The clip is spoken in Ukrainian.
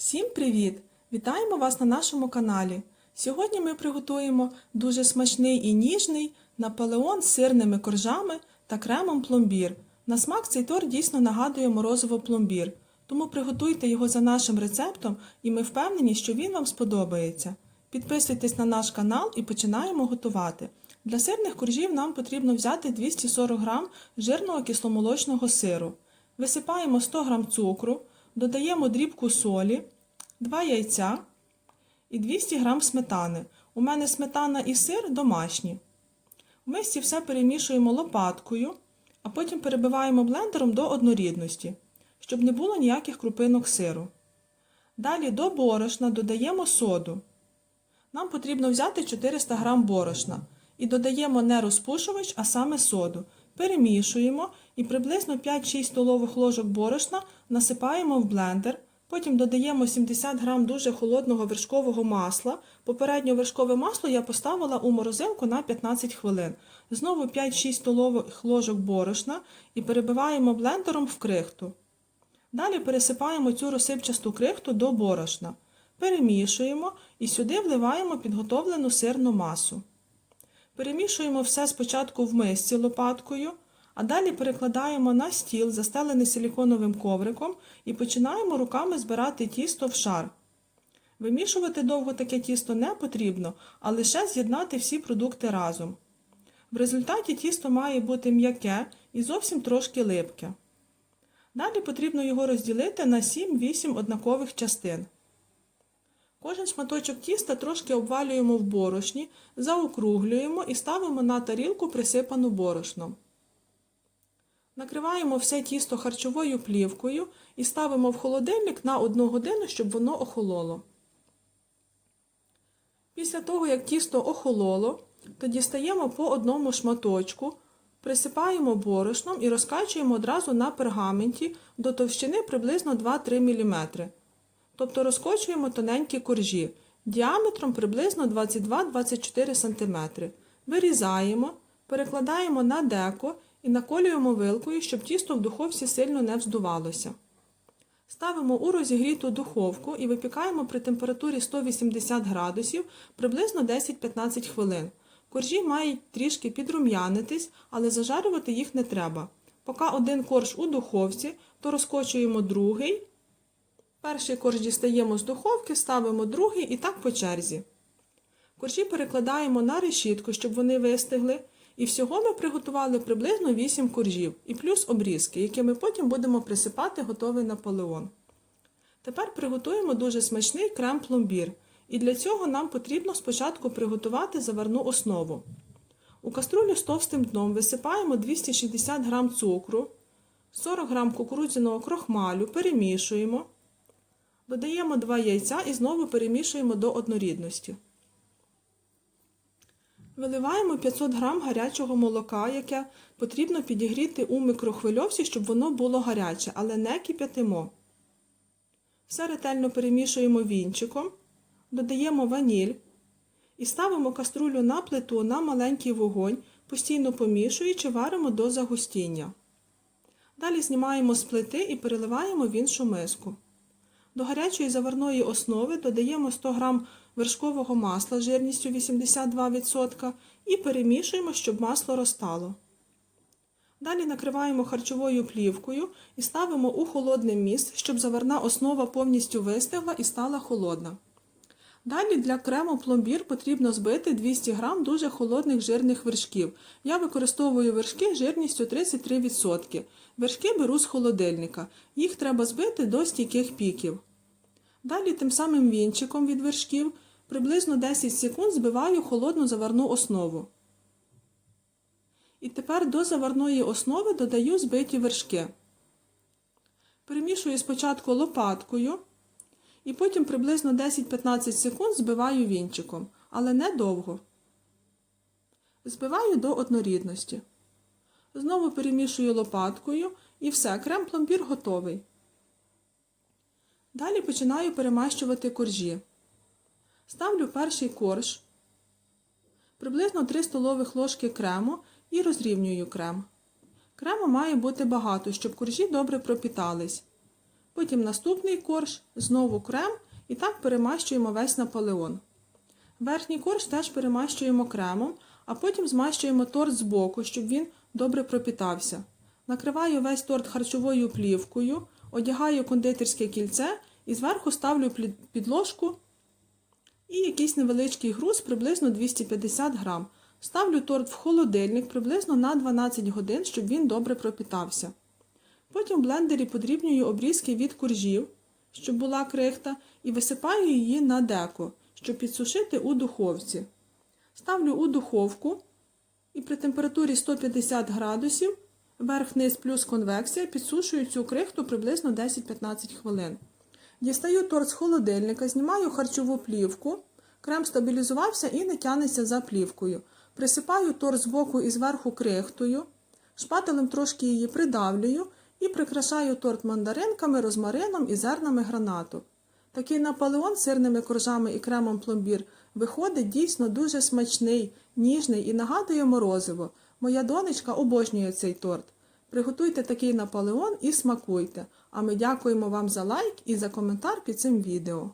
Всім привіт! Вітаємо вас на нашому каналі. Сьогодні ми приготуємо дуже смачний і ніжний наполеон з сирними коржами та кремом пломбір. На смак цей торт дійсно нагадує морозиво пломбір, тому приготуйте його за нашим рецептом і ми впевнені, що він вам сподобається. Підписуйтесь на наш канал і починаємо готувати. Для сирних коржів нам потрібно взяти 240 г жирного кисломолочного сиру. Висипаємо 100 г цукру, додаємо дрібку солі, 2 яйця і 200 г сметани. У мене сметана і сир домашні. В мисці все перемішуємо лопаткою, а потім перебиваємо блендером до однорідності, щоб не було ніяких крупинок сиру. Далі до борошна додаємо соду. Нам потрібно взяти 400 г борошна і додаємо не розпушувач, а саме соду. Перемішуємо і приблизно 5-6 столових ложок борошна насипаємо в блендер. Потім додаємо 70 г дуже холодного вершкового масла. Попередньо вершкове масло я поставила у морозилку на 15 хвилин. Знову 5-6 столових ложок борошна і перебиваємо блендером в крихту. Далі пересипаємо цю розсипчасту крихту до борошна. Перемішуємо і сюди вливаємо підготовлену сирну масу. Перемішуємо все спочатку в мисці лопаткою, а далі перекладаємо на стіл, застелений силіконовим ковриком, і починаємо руками збирати тісто в шар. Вимішувати довго таке тісто не потрібно, а лише з'єднати всі продукти разом. В результаті тісто має бути м'яке і зовсім трошки липке. Далі потрібно його розділити на 7-8 однакових частин. Кожен шматочок тіста трошки обвалюємо в борошні, заокруглюємо і ставимо на тарілку присипану борошном. Накриваємо все тісто харчовою плівкою і ставимо в холодильник на 1 годину, щоб воно охололо. Після того, як тісто охололо, то дістаємо по одному шматочку, присипаємо борошном і розкачуємо одразу на пергаменті до товщини приблизно 2-3 мм. Тобто розкочуємо тоненькі коржі діаметром приблизно 22-24 см. Вирізаємо, перекладаємо на деко і наколюємо вилкою, щоб тісто в духовці сильно не вздувалося. Ставимо у розігріту духовку і випікаємо при температурі 180 градусів приблизно 10-15 хвилин. Коржі мають трішки підрум'янитись, але зажарювати їх не треба. Поки один корж у духовці, то розкочуємо другий. Перший корж дістаємо з духовки, ставимо другий і так по черзі. Коржі перекладаємо на решітку, щоб вони вистигли. І всього ми приготували приблизно 8 коржів і плюс обрізки, які ми потім будемо присипати готовий наполеон. Тепер приготуємо дуже смачний крем пломбір. І для цього нам потрібно спочатку приготувати заварну основу. У каструлю з товстим дном висипаємо 260 г цукру, 40 г кукурудзяного крохмалю, перемішуємо. Додаємо 2 яйця і знову перемішуємо до однорідності. Виливаємо 500 г гарячого молока, яке потрібно підігріти у мікрохвильовці, щоб воно було гаряче, але не кип'ятимо. Все ретельно перемішуємо вінчиком, додаємо ваніль і ставимо каструлю на плиту на маленький вогонь, постійно помішуючи, варимо до загустіння. Далі знімаємо з плити і переливаємо в іншу миску. До гарячої заварної основи додаємо 100 г вершкового масла жирністю 82% і перемішуємо, щоб масло розтало. Далі накриваємо харчовою плівкою і ставимо у холодне місце, щоб заварна основа повністю вистигла і стала холодна. Далі для крему пломбір потрібно збити 200 г дуже холодних жирних вершків. Я використовую вершки жирністю 33%. Вершки беру з холодильника. Їх треба збити до стійких піків. Далі тим самим вінчиком від вершків приблизно 10 секунд збиваю холодну заварну основу. І тепер до заварної основи додаю збиті вершки. Перемішую спочатку лопаткою і потім приблизно 10-15 секунд збиваю вінчиком, але не довго. Збиваю до однорідності. Знову перемішую лопаткою і все, крем пломбір готовий. Далі починаю перемащувати коржі. Ставлю перший корж, приблизно 3 столових ложки крему і розрівнюю крем. Крему має бути багато, щоб коржі добре пропітались. Потім наступний корж, знову крем і так перемащуємо весь наполеон. Верхній корж теж перемащуємо кремом, а потім змащуємо торт збоку, щоб він добре пропітався. Накриваю весь торт харчовою плівкою, одягаю кондитерське кільце і зверху ставлю підложку і якийсь невеличкий груз, приблизно 250 грам. Ставлю торт в холодильник приблизно на 12 годин, щоб він добре пропітався. Потім в блендері подрібнюю обрізки від коржів, щоб була крихта, і висипаю її на деко, щоб підсушити у духовці. Ставлю у духовку і при температурі 150 градусів, верх-низ плюс конвекція, підсушую цю крихту приблизно 10-15 хвилин. Дістаю торт з холодильника, знімаю харчову плівку, крем стабілізувався і не тянеться за плівкою. Присипаю торт збоку і зверху крихтою, шпателем трошки її придавлюю і прикрашаю торт мандаринками, розмарином і зернами гранату. Такий наполеон з сирними коржами і кремом пломбір виходить дійсно дуже смачний, ніжний і нагадує морозиво. Моя донечка обожнює цей торт. Приготуйте такий наполеон і смакуйте. А ми дякуємо вам за лайк і за коментар під цим відео.